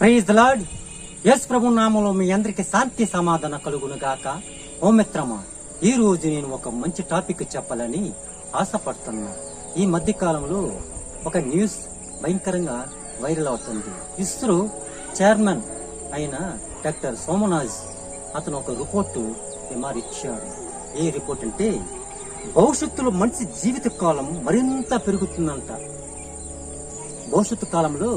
Praise the Lord yes ప్రభు నామంలో మీ అందరికి శాంతి సమాధాన కలుగును గాక ఓ మిత్రమా ఈ రోజు నేను ఒక మంచి టాపిక్ చెప్పాలని ఆశపడుతున్నా. ఈ మధ్య కాలంలో ఒక న్యూస్ భయంకరంగా వైరల్ అవుతుంది. ఇస్రో చైర్మన్ అయిన డాక్టర్ సోమనాజ్ అతను ఒక రిపోర్టు ఎంఆర్ ఇచ్చాడు ఏ రిపోర్ట్ అంటే భవిష్యత్తులో మనిషి జీవిత కాలం మరింత పెరుగుతుందంట. భవిష్యత్తు కాలంలో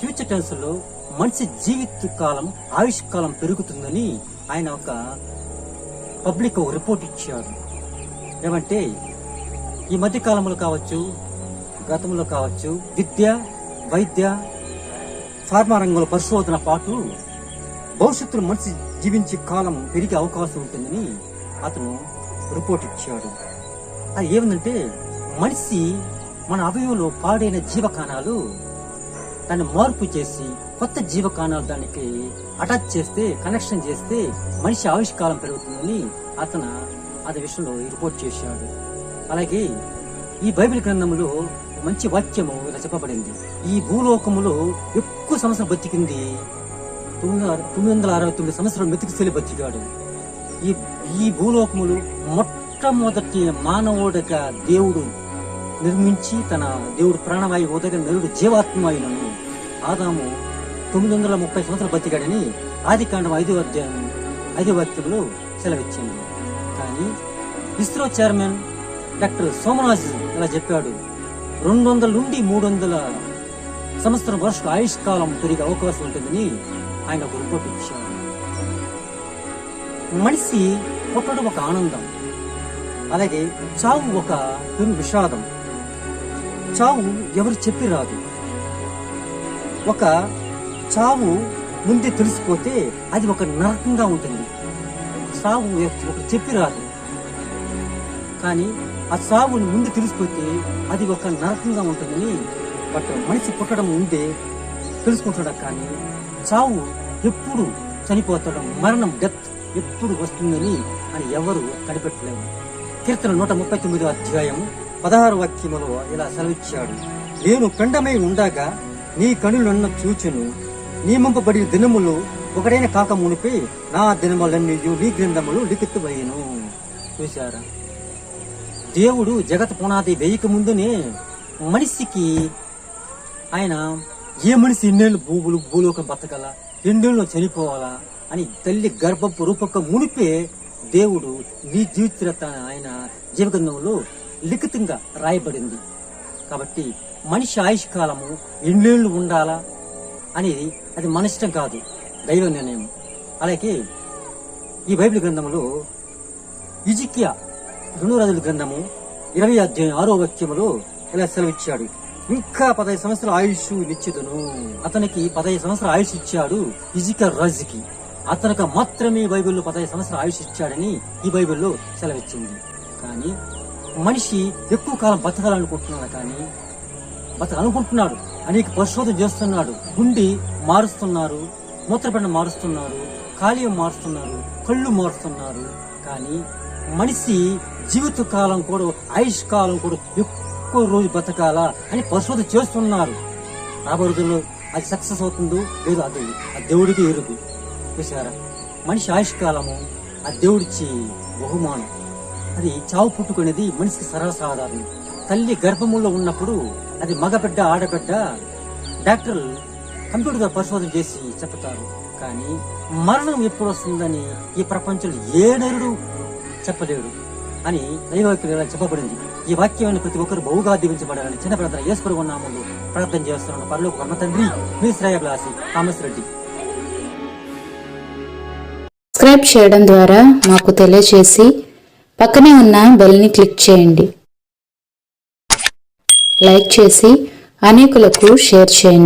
ఫ్యూచర్ టెన్స్లో మనిషి జీవిత కాలం ఆయుష్కాలం పెరుగుతుందని ఆయన ఒక పబ్లిక్ ఒక రిపోర్ట్ ఇచ్చాడు. ఏమంటే ఈ మధ్య కాలంలో కావచ్చు గతంలో కావచ్చు విద్య వైద్య ఫార్మా రంగంలో పరిశోధన పాటు భవిష్యత్తులో మనిషి జీవించే కాలం పెరిగే అవకాశం ఉంటుందని అతను రిపోర్ట్ ఇచ్చాడు. అది ఏమిటంటే మనిషి మన అవయవంలో పాడైన జీవకాణాలు దాన్ని మార్పు చేసి కొత్త జీవకాణాలు దానికి అటాచ్ చేస్తే కనెక్షన్ చేస్తే మనిషి ఆవిష్కారం పెరుగుతుందని అతను అదే విషయంలో రిపోర్ట్ చేశాడు. అలాగే ఈ బైబిల్ గ్రంథంలో మంచి వాక్యము ఇలా చెప్పబడింది. ఈ భూలోకములో ఎక్కువ సంవత్సరం బతికింది తొమ్మిది వందల- తొమ్మిది వందల అరవై తొమ్మిది సంవత్సరాలు మెతికి బతికాడు. ఈ ఈ భూలోకములు మొట్టమొదటి మానవుడిగా దేవుడు నిర్మించి తన దేవుడు ప్రాణవాయు ఉదగ నరుడు జీవాత్మాయులను ఆదాము తొమ్మిది వందల ముప్పై సంవత్సరాలు బతికాడని ఆది కాండం ఐదో అధ్యాయం ఐదో వాక్యంలో సెలవిచ్చింది. కానీ ఇస్రో చైర్మన్ డాక్టర్ సోమనాథ్ ఇలా చెప్పాడు రెండు వందల నుండి మూడు వందల సంవత్సరం వరకు ఆయుష్ కాలం పెరిగే అవకాశం ఉంటుందని ఆయన ఒక రిపోర్ట్ ఇచ్చాడు మనిషి పుట్టడం ఒక ఆనందం అలాగే చావు ఒక విషాదం. చావు ఎవరు చెప్పి రాదు ఒక చావు ముందే తెలిసిపోతే అది ఒక నరకంగా ఉంటుంది. సావు చెప్పి రాదు. కానీ ఆ సావుని ముందు తెలిసిపోతే అది ఒక నరకంగా ఉంటుందని బట్ మనిషి పుట్టడం ముందే తెలుసుకుంటాడు. కానీ చావు ఎప్పుడు చనిపోతాడు మరణం డెత్ ఎప్పుడు వస్తుందని అని ఎవరు కనిపెట్టలేరు. కీర్తన నూట ముప్పై తొమ్మిదో అధ్యాయం పదహారు వాక్యములో ఇలా సెలవిచ్చాడు. నేను పిండమై ఉండగా నీ కనులన్న చూచును నియమింపబడిన దినములు ఒకడైన కాక మునిపి నా దినములన్నీ నీ గ్రంథములు లిఖిత్తుబయ్యను చూశారా? దేవుడు జగత్ పునాది వేయక ముందునే మనిషికి ఆయన ఏ మనిషి ఎన్నేళ్ళు భూములు భూలోకం బతకల ఎన్నేళ్ళు చనిపోవాలా అని తల్లి గర్భపు రూపక మునిపే దేవుడు నీ జీవిత ఆయన జీవగంధంలో లిఖితంగా రాయబడింది. కాబట్టి మనిషి ఆయుష్ కాలము ఎన్నేళ్ళు ఉండాలా అనేది అది మన ఇష్టం కాదు దైవ నిర్ణయం. అలాగే ఈ బైబిల్ గ్రంథంలో ఇజిక్య రెండు గ్రంథము ఇరవై అధ్యాయం ఆరో వాక్యములో ఇలా సెలవిచ్చాడు. ఇంకా పదహైదు సంవత్సరాల ఆయుష్ నిశ్చితును. అతనికి పదహైదు సంవత్సరాల ఆయుష్ ఇచ్చాడు ఇజిక రాజుకి. అతనికి మాత్రమే బైబిల్లో పదహైదు సంవత్సరాల ఆయుష్ ఇచ్చాడని ఈ బైబిల్లో సెలవిచ్చింది. కానీ మనిషి ఎక్కువ కాలం బతకాలనుకుంటున్నాడు కానీ బతకాలనుకుంటున్నాడు అనేక పరిశోధన చేస్తున్నాడు. గుండి మారుస్తున్నారు. మూత్రపిండం మారుస్తున్నారు. కాలియం మారుస్తున్నారు. కళ్ళు మారుస్తున్నారు. కానీ మనిషి జీవిత కాలం కూడా ఆయుష్ కాలం కూడా ఎక్కువ రోజు బతకాలా అని పరిశోధన చేస్తున్నారు. రాబోయే రోజుల్లో అది సక్సెస్ అవుతుందో లేదో అది ఆ దేవుడికి ఎరుగు. చూసారా మనిషి ఆయుష్ కాలము ఆ దేవుడిచ్చి బహుమానం. అది చావు పుట్టుకునేది మనిషికి సర్వసాధారణం. తల్లి గర్భములో ఉన్నప్పుడు అది మగబిడ్డ ఆడబిడ్డ డాక్టర్లు కంప్యూటర్గా పరిశోధన చేసి చెప్తారు. కానీ మరణం ఎప్పుడు వస్తుందని ఈ ప్రపంచంలో ఏ నరుడు చెప్పలేడు అని దైవవాక్యం చెప్పబడింది. ఈ వాక్యాన్ని ప్రతి ఒక్కరు బహుగా దీవించబడాలని చిన్న ప్రార్థన ఈశ్వరు ఉన్నాము ప్రార్థన చేస్తున్నాను. పరలోక కర్మ తండ్రి మీ థామస్ రెడ్డి. సబ్స్క్రైబ్ చేయడం ద్వారా మాకు తెలియజేసి పక్కనే ఉన్న బెల్ని క్లిక్ చేయండి. లైక్ చేసి అనేకులకు షేర్ చేయండి.